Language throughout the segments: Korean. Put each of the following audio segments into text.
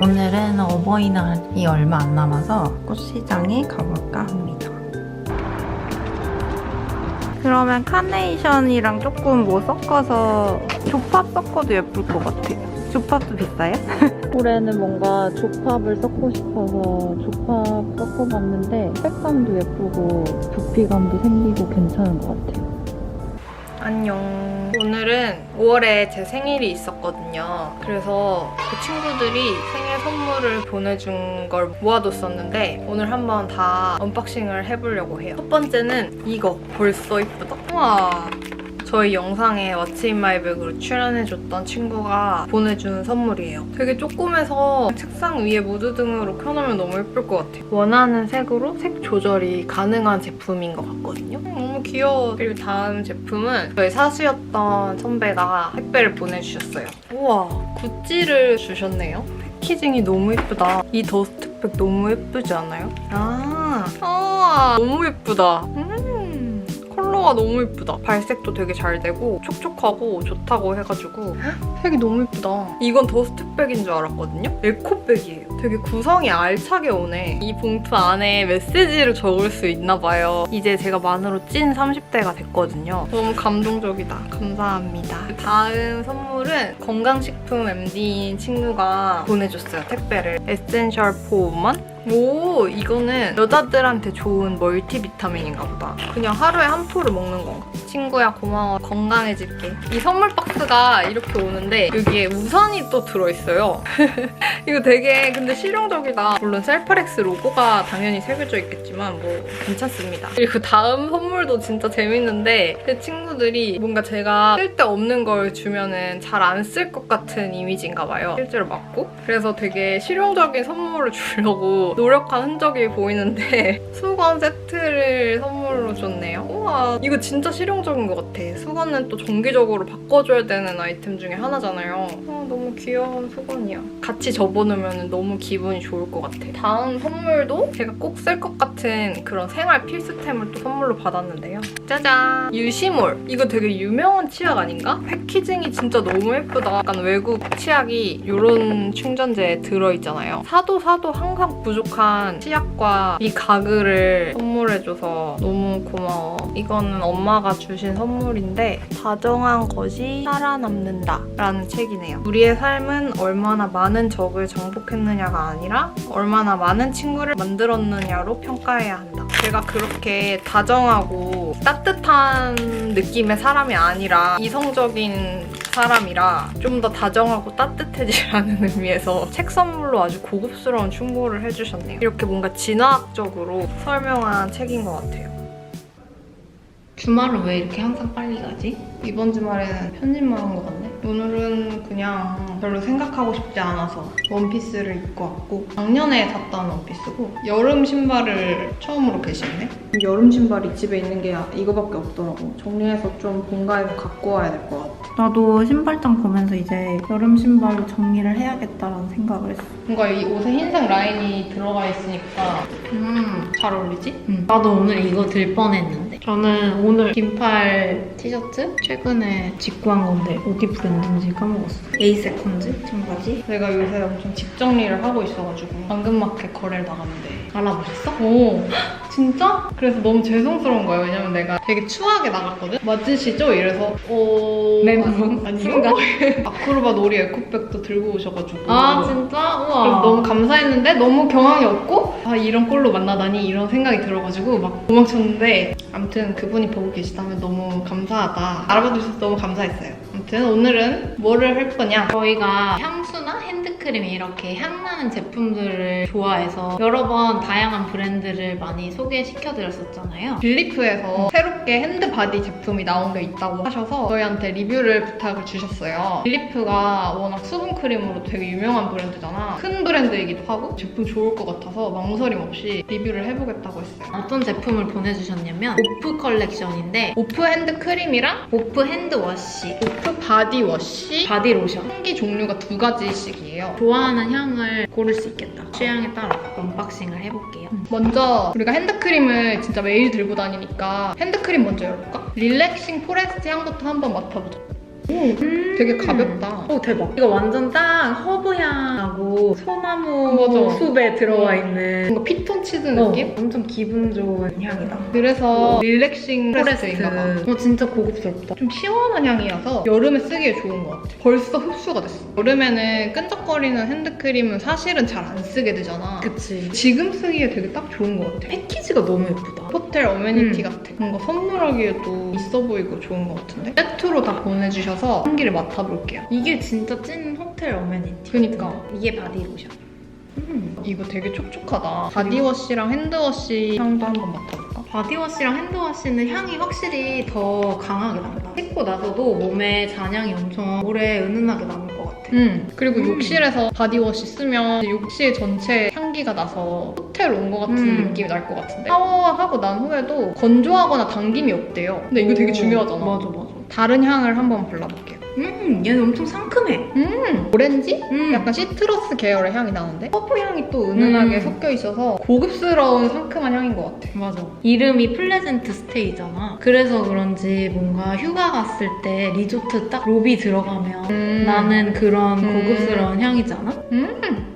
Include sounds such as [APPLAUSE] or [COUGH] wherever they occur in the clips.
오늘은 어버이날이 얼마 안 남아서 꽃시장에 가볼까 합니다. 그러면 카네이션이랑 조금 뭐 섞어서 조팝 섞어도 예쁠 것 같아요. 조팝도 비싸요? [LAUGHS] 올해는 뭔가 조팝을 섞고 싶어서 조팝 섞어봤는데 색감도 예쁘고 두피감도 생기고 괜찮은 것 같아요. 안녕. 오늘은 5월에 제 생일이 있었거든요. 그래서 그 친구들이 생일 선물을 보내준 걸 모아뒀었는데 오늘 한번 다 언박싱을 해보려고 해요. 첫 번째는 이거 벌써 이쁘다. 우와. 저희 영상에 왓츠 인 마이 백으로 출연해줬던 친구가 보내준 선물이에요. 되게 조그매서 책상 위에 무드등으로 켜놓으면 너무 예쁠 것 같아요. 원하는 색으로 색 조절이 가능한 제품인 것 같거든요. 음, 너무 귀여워. 그리고 다음 제품은 저희 사수였던 선배가 택배를 보내주셨어요. 우와, 구찌를 주셨네요. 패키징이 너무 예쁘다. 이 더스트백 너무 예쁘지 않아요? 아, 아 너무 예쁘다. 음. 컬러가 너무 예쁘다. 발색도 되게 잘 되고 촉촉하고 좋다고 해가지고 헉, 색이 너무 예쁘다. 이건 더스트백인 줄 알았거든요? 에코백이에요. 되게 구성이 알차게 오네. 이 봉투 안에 메시지를 적을 수 있나 봐요. 이제 제가 만으로 찐 30대가 됐거든요. 너무 감동적이다. 감사합니다. 다음 선물은 건강식품 MD인 친구가 보내줬어요. 택배를. 에센셜 포우먼? 오 이거는 여자들한테 좋은 멀티비타민인가 보다. 그냥 하루에 한 포를 먹는 건가 친구야 고마워. 건강해질게. 이 선물 박스가 이렇게 오는데 여기에 우산이 또 들어있어요. [LAUGHS] 이거 되게 근데 실용적이다. 물론 셀프렉스 로고가 당연히 새겨져 있겠지만 뭐 괜찮습니다. 그리고 다음 선물도 진짜 재밌는데 제 친구들이 뭔가 제가 쓸데없는 걸 주면은 잘 안 쓸 것 같은 이미지인가 봐요. 실제로 맞고. 그래서 되게 실용적인 선물을 주려고 노력한 흔적이 보이는데 [LAUGHS] 수건 세트를 선물로 줬네요. 우와 이거 진짜 실용적인 것 같아. 수건은 또 정기적으로 바꿔줘야 되는 아이템 중에 하나잖아요. 아, 너무 귀여운 수건이야. 같이 접어놓으면 너무 기분이 좋을 것 같아. 다음 선물도 제가 꼭 쓸 것 같은 그런 생활 필수템을 또 선물로 받았는데요. 짜잔! 유시몰. 이거 되게 유명한 치약 아닌가? 패키징이 진짜 너무 예쁘다. 약간 외국 치약이 이런 충전재에 들어있잖아요. 사도 사도 항상 부족 한 치약과 이 가글을 선물해줘서 너무 고마워. 이거는 엄마가 주신 선물인데 다정한 것이 살아남는다 라는 책이네요. 우리의 삶은 얼마나 많은 적을 정복했느냐가 아니라 얼마나 많은 친구를 만들었느냐로 평가해야 한다. 제가 그렇게 다정하고 따뜻한 느낌의 사람이 아니라 이성적인 사람이라 좀 더 다정하고 따뜻해지라는 의미에서 책 선물로 아주 고급스러운 충고를 해주셨 네요. 이렇게 뭔가 진화학적으로 설명한 책인 것 같아요. 주말은 왜 이렇게 항상 빨리 가지? 이번 주말에는 편집만 한 것 같네. 오늘은 그냥 별로 생각하고 싶지 않아서 원피스를 입고 왔고 작년에 샀던 원피스고 여름 신발을 처음으로 배신네. 여름 신발이 집에 있는 게 이거밖에 없더라고. 정리해서 좀 본가에서 갖고 와야 될 것 같아. 나도 신발장 보면서 이제 여름 신발로 정리를 해야겠다라는 생각을 했어. 뭔가 이 옷에 흰색 라인이 들어가 있으니까 음, 잘 어울리지? 응. 나도 오늘 이거 들 뻔했는데. 저는 오늘 긴팔 티셔츠 최근에 직구한 건데 어디 브 랜드인지 까먹었어. 에이세컨즈 청바지. 내가 요새 엄청 집 정리를 하고 있어가지고 당근마켓 거래를 나갔는데 알아보셨어? 오 [GASPS] 진짜? 그래서 너무 죄송스러운 거예요. 왜냐면 내가 되게 추하게 나갔거든. 맞으시죠? 이래서 오 멘붕? 아닌가? 아크로바 놀이 에코백도 들고 오셔가지고 아 진짜? 우와. 그래서 너무 감사했는데 너무 경황이 없고 아 이런 꼴로 만나다니 이런 생각이 들어가지고 막 도망쳤는데 아무튼 그분이 보고 계시다면 너무 감사하다 알아봐 주셔서 너무 감사했어요 아무튼 오늘은 뭐를 할 거냐? 저희가 향수 나 핸드크림 이렇게 향나는 제품들을 좋아해서 여러 번 다양한 브랜드를 많이 소개시켜드렸었잖아요. 빌리프에서 새롭게 핸드 바디 제품이 나온 게 있다고 하셔서 저희한테 리뷰를 부탁을 주셨어요. 빌리프가 워낙 수분 크림으로 되게 유명한 브랜드잖아. 큰 브랜드이기도 하고 제품 좋을 것 같아서 망설임 없이 리뷰를 해보겠다고 했어요. 어떤 제품을 보내주셨냐면 오프 컬렉션인데 오프 핸드 크림이랑 오프 핸드워시, 오프 바디 워시, 바디로션 향기 종류가 두 가지씩이에요. 좋아하는 향을 고를 수 있겠다. 취향에 따라 언박싱을 해볼게요. 먼저 우리가 핸드크림을 진짜 매일 들고 다니니까 핸드크림 먼저 열어볼까? 릴렉싱 포레스트 향부터 한번 맡아보자. 되게 가볍다. 오 대박. 이거 완전 딱 허브향하고 소나무 맞아. 숲에 들어가 있는 뭔가 피톤치드 어, 느낌? 엄청 기분 좋은 향이다. 그래서 릴렉싱 포레스트. 포레스트인가 봐. 어 진짜 고급스럽다. 좀 시원한 향이라서 여름에 쓰기에 좋은 것 같아. 벌써 흡수가 됐어. 여름에는 끈적거리는 핸드크림은 사실은 잘 안 쓰게 되잖아. 그치. 지금 쓰기에 되게 딱 좋은 것 같아. 패키지가 너무 예쁘다. 호텔 어메니티 음. 같아. 뭔가 선물하기에도 있어 보이고 좋은 것 같은데? 세트로 다 보내주셔서 향기를 맡아볼게요. 이게 진짜 찐 호텔 어메니티. 그니까. 이게 바디로션. 음. 이거 되게 촉촉하다. 바디워시랑 핸드워시 향도 한번 맡아볼까? 바디워시랑 핸드워시는 향이 확실히 더 강하게 난다. 씻고 나서도 몸에 잔향이 엄청 오래 은은하게 남을 것 같아. 음. 그리고 음. 욕실에서 바디워시 쓰면 욕실 전체 향기가 나서 호텔 온 것 같은 음. 느낌이 날 것 같은데 샤워하고 난 후에도 건조하거나 당김이 없대요. 근데 이거 되게 오, 중요하잖아. 맞아, 맞아. 다른 향을 한번 발라볼게요. 음, 얘는 엄청 상큼해. 음, 오렌지? 음. 약간 시트러스 계열의 향이 나는데 허브 향이 또 은은하게 음. 섞여 있어서 고급스러운 상큼한 향인 것 같아. 맞아. 이름이 플레젠트 스테이잖아. 그래서 그런지 뭔가 휴가 갔을 때 리조트 딱 로비 들어가면 음. 나는 그런 음. 고급스러운 향이잖아. 음.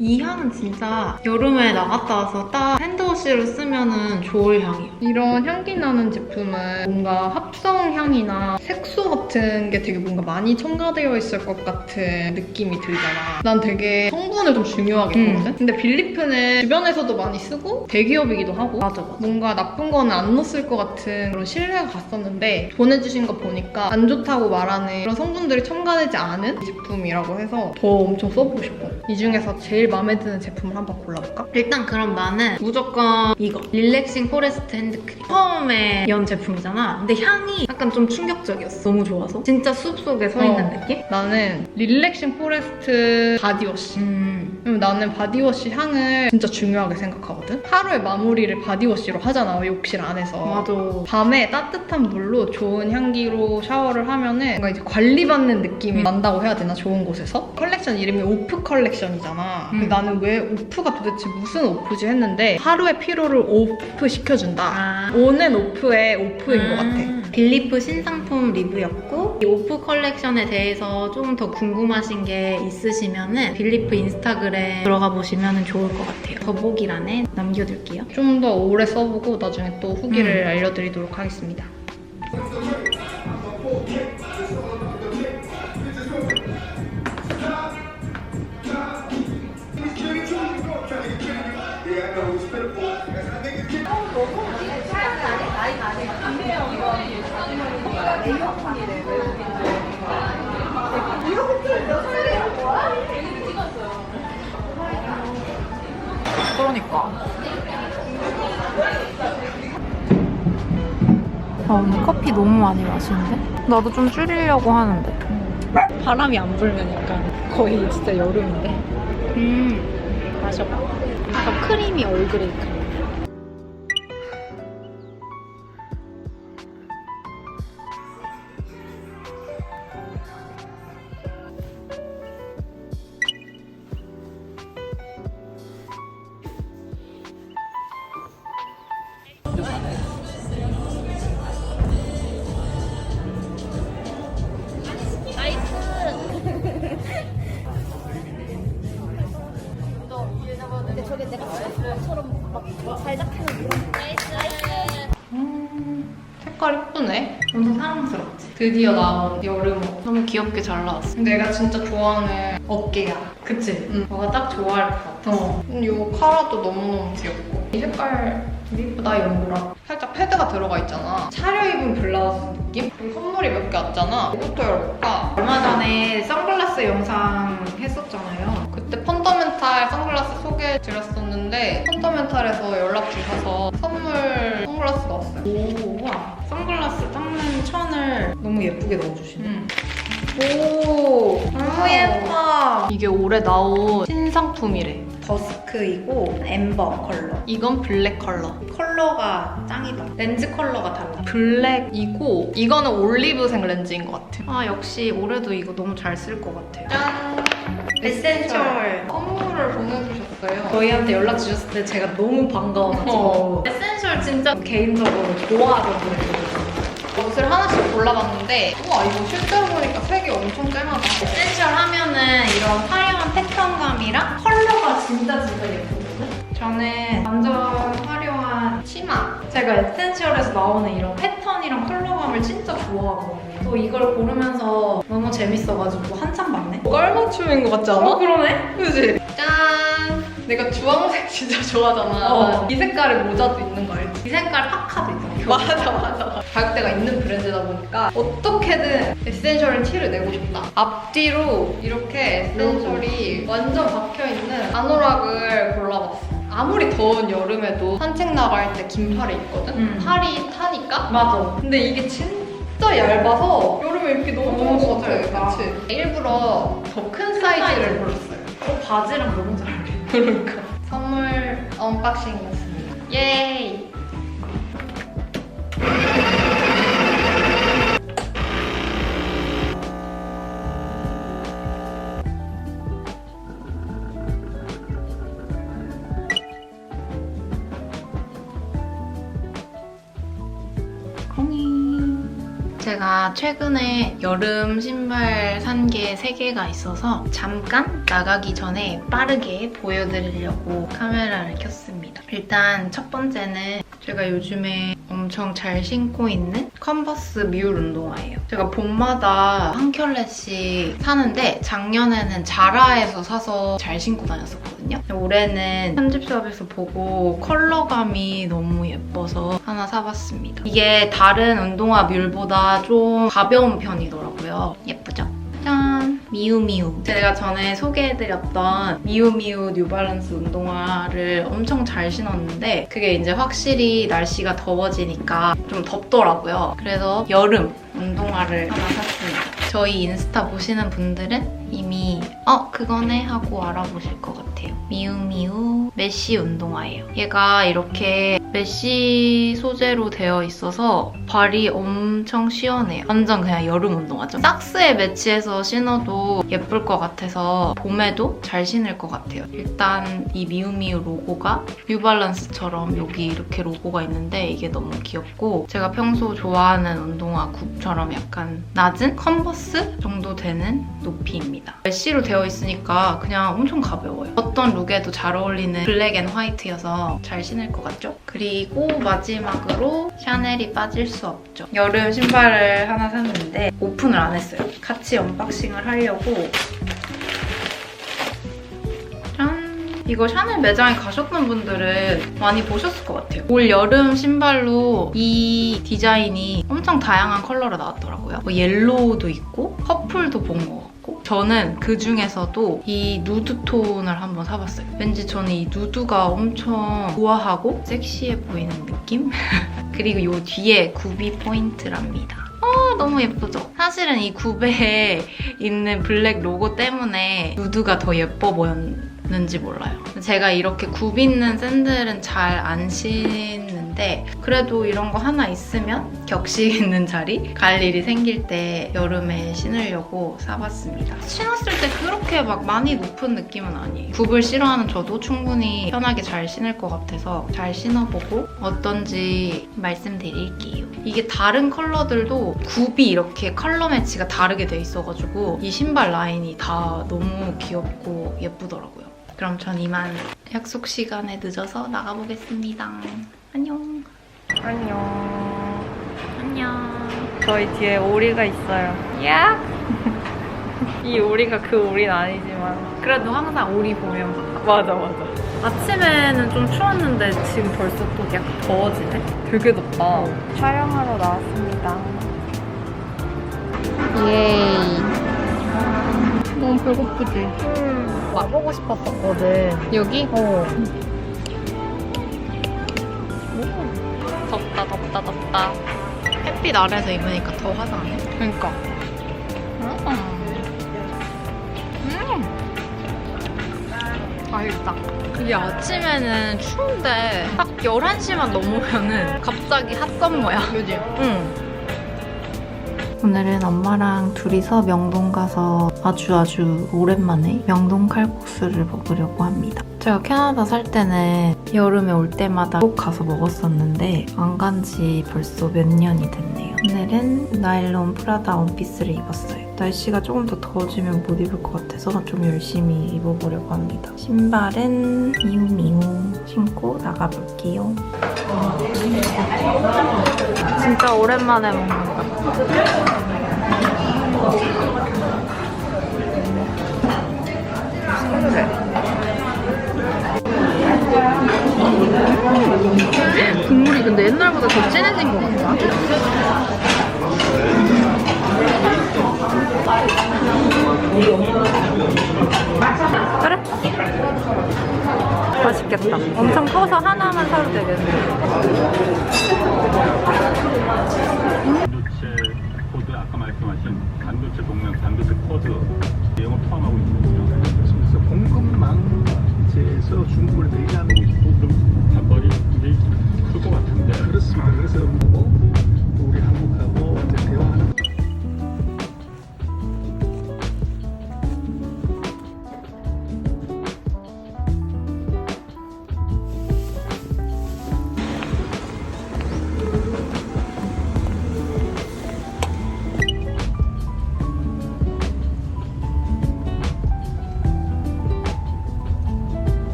음. 이 향은 진짜 여름에 나갔다 와서 딱 핸드워시를 쓰면은 좋을 향이야. 이런 향기 나는 제품은 뭔가 합성 향이나 색소 같은 게 되게 뭔가 많이 첨가되어 있을 것 같은 느낌이 들잖아. 난 되게 성분을 좀 중요하게 음. 보거든. 근데 빌리프는 주변에서도 많이 쓰고 대기업이기도 하고 맞아, 맞아. 뭔가 나쁜 거는 안 넣었을 것 같은 그런 신뢰가 갔었는데 보내주신 거 보니까 안 좋다고 말하는 그런 성분들이 첨가되지 않은 제품이라고 해서 더 엄청 써보고 싶어. 이 중에서 제일 마음에 드는 제품을 한번 골라볼까? 일단 그럼 나는 무조건 이거 릴렉싱 포레스트 핸드크림 처음에 연 제품이잖아 근데 향이 약간 좀 충격적이었어 너무 좋아서 진짜 숲 속에 서 있는 어. 느낌? 나는 릴렉싱 포레스트 바디워시. 음 나는 바디워시 향을 진짜 중요하게 생각하거든. 하루의 마무리를 바디워시로 하잖아, 욕실 안에서. 맞아 밤에 따뜻한 물로 좋은 향기로 샤워를 하면은 뭔가 이제 관리받는 느낌이 음. 난다고 해야 되나 좋은 곳에서 컬렉션 이름이 오프 컬렉션이잖아. 음. 나는 왜 오프가 도대체 무슨 오프지 했는데 하루의 피로를 오프 시켜준다. 아. 온앤 오프의 오프인 것 같아. 음. 빌리프 신상품 리뷰였고 이 오프 컬렉션에 대해서 조금 더 궁금하신 게 있으시면은 빌리프 인스타그램 들어가 보시면 좋을 것 같아요 더보기란에 남겨둘게요 좀 더 오래 써보고 나중에 또 후기를 음. 알려드리도록 하겠습니다. 그러니까. 아 오늘 커피 너무 많이 마시는데? 나도 좀 줄이려고 하는데. 바람이 안 불면 약간 거의 진짜 여름인데. 음. 마셔봐. 약간 크림이 얼그레이 크림 색깔 예쁘네. 엄청 사랑스럽지? 드디어 나온 여름 옷. 너무 귀엽게 잘 나왔어 내가 진짜 좋아하는 어깨야. 그치? 응. 너가 딱 좋아할 것 같아 어. 이 카라도 너무너무 귀엽고. 이 색깔 되게 예쁘다, 연보라. 살짝 패드가 들어가 있잖아. 차려입은 블라우스 느낌? 그리고 선물이 몇 개 왔잖아. 이것도 열어볼까? 얼마 전에 선글라스 영상 했었잖아요 그때 펀더멘탈 선글라스 소개해드렸었는데 펀더멘탈에서 연락 주셔서 선물 선글라스가 왔어요. 오 우와 선글라스 닦는 천을 너무 예쁘게 넣어주시네 음. 오 너무 예뻐 이게 올해 나온 신상품이래. 버스크이고 엠버 컬러 이건 블랙 컬러. 컬러가 짱이다 렌즈 컬러가 달라 블랙이고 이거는 올리브색 렌즈인 것 같아. 아 역시 올해도 이거 너무 잘 쓸 것 같아요 짠! 에센셜 선물을 보내주셨어요. 저희한테 연락 주셨을 때 제가 너무 반가워가지고 어. 에센셜 진짜 개인적으로 좋아하던 브랜드거든요 옷을 하나씩 골라봤는데 우와 이거 실제로 보니까 색이 엄청 쨍하다. 에센셜 하면은 이런 화려한 패턴감이랑 컬러가 진짜 진짜 예쁘거든? 저는 완전 화려한 치마. 제가 에센셜에서 나오는 이런 패턴이랑 컬러감을 진짜 좋아하거든요. 또 이걸 고르면서 너무 재밌어가지고 한참 봤네. 깔맞춤인 것 같지 않아? 어, 그러네? 그지? 짠! 내가 주황색 진짜 좋아하잖아. 어. 이 색깔의 모자도 있는 거 알지? 이 색깔 파카도 있잖아. [LAUGHS] 맞아, 맞아. 가격대가 있는 브랜드다 보니까 어떻게든 에센셜은 티를 내고 싶다. 앞뒤로 이렇게 에센셜이 완전 박혀있는 아노락을 골라봤어. 아무리 더운 여름에도 산책 나갈 때 긴 팔이 있거든? 음. 팔이 타니까? 맞아. 근데 이게 진짜 얇아서 여름에 입기 너무 좋은 것 같아. 그치? 일부러 더 큰 사이즈를 골랐어요. 어, 바지랑 너무 잘 어울려. 그러니까. 선물 언박싱이었습니다. 예이! Thank you. 최근에 여름 신발 산 게 3개가 있어서 잠깐 나가기 전에 빠르게 보여드리려고 카메라를 켰습니다. 일단 첫 번째는 제가 요즘에 엄청 잘 신고 있는 컨버스 뮬 운동화예요. 제가 봄마다 한 켤레씩 사는데 작년에는 자라에서 사서 잘 신고 다녔었거든요. 올해는 편집샵에서 보고 컬러감이 너무 예뻐서 하나 사봤습니다. 이게 다른 운동화 뮬보다 좀 가벼운 편이더라고요. 예쁘죠? 짠! 미우미우. 제가 전에 소개해드렸던 미우미우 뉴발란스 운동화를 엄청 잘 신었는데 그게 이제 확실히 날씨가 더워지니까 좀 덥더라고요. 그래서 여름 운동화를 하나 샀습니다. 저희 인스타 보시는 분들은 이미 어 그거네 하고 알아보실 것 같아요. 미우미우 메쉬 운동화예요. 얘가 이렇게 메쉬 소재로 되어 있어서 발이 엄청 시원해요. 완전 그냥 여름 운동화죠. 삭스에 매치해서 신어도 예쁠 것 같아서 봄에도 잘 신을 것 같아요. 일단 이 미우미우 로고가 뉴발란스처럼 여기 이렇게 로고가 있는데 이게 너무 귀엽고 제가 평소 좋아하는 운동화 굽처럼 약간 낮은 컨버스 정도 되는 높이입니다. 메쉬로 되어 있으니까 그냥 엄청 가벼워요. 어떤 룩에도 잘 어울리는 블랙 앤 화이트여서 잘 신을 것 같죠? 그리고 마지막으로 샤넬이 빠질 수 없죠. 여름 신발을 하나 샀는데 오픈을 안 했어요. 같이 언박싱을 하려고 짠! 이거 샤넬 매장에 가셨던 분들은 많이 보셨을 것 같아요. 올 여름 신발로 이 디자인이 엄청 다양한 컬러로 나왔더라고요. 뭐 옐로우도 있고 퍼플도 본것 같고 저는 그 중에서도 이 누드 톤을 한번 사봤어요. 왠지 저는 이 누드가 엄청 우아하고 섹시해 보이는 느낌? [LAUGHS] 그리고 요 뒤에 굽이 포인트랍니다. 아, 너무 예쁘죠? 사실은 이 굽에 [LAUGHS] 있는 블랙 로고 때문에 누드가 더 예뻐 보였는지 몰라요. 제가 이렇게 굽 있는 샌들은 잘 안 신 는데 그래도 이런 거 하나 있으면 격식 있는 자리 갈 일이 생길 때 여름에 신으려고 사봤습니다. 신었을 때 그렇게 막 많이 높은 느낌은 아니에요. 굽을 싫어하는 저도 충분히 편하게 잘 신을 것 같아서 잘 신어보고 어떤지 말씀드릴게요. 이게 다른 컬러들도 굽이 이렇게 컬러 매치가 다르게 돼 있어가지고 이 신발 라인이 다 너무 귀엽고 예쁘더라고요. 그럼 전 이만 약속 시간에 늦어서 나가보겠습니다. 안녕. 안녕. 안녕. 저희 뒤에 오리가 있어요. 야! [LAUGHS] 이 오리가 그 오리는 아니지만. 그래도 항상 우리 보면 맞아, 맞아. 아침에는 좀 추웠는데 지금 벌써 또 약간 더워지네? 되게 덥다. 촬영하러 나왔습니다. 예이. 너무 배고프지? 와보고 싶었었거든. 여기? 어. 덥다 덥다 덥다. 햇빛 아래서 입으니까 더 화사하네. 그러니까. 맛있다. 이게 아침에는 추운데 딱 11시만 넘으면은 갑자기 핫 썸머야. 그지? 응. 오늘은 엄마랑 둘이서 명동 가서 아주 아주 오랜만에 명동 칼국수를 먹으려고 합니다. 제가 캐나다 살 때는 여름에 올 때마다 꼭 가서 먹었었는데 안 간 지 벌써 몇 년이 됐네요. 오늘은 나일론 프라다 원피스를 입었어요. 날씨가 조금 더 더워지면 못 입을 것 같아서 좀 열심히 입어보려고 합니다. 신발은 미우미우 신고 나가볼게요. 진짜 오랜만에 먹는다. 국물이 근데 옛날보다 더 진해진 것 같다. 그래? 맛있겠다. 엄청 커서 하나만 사도 되겠네. 반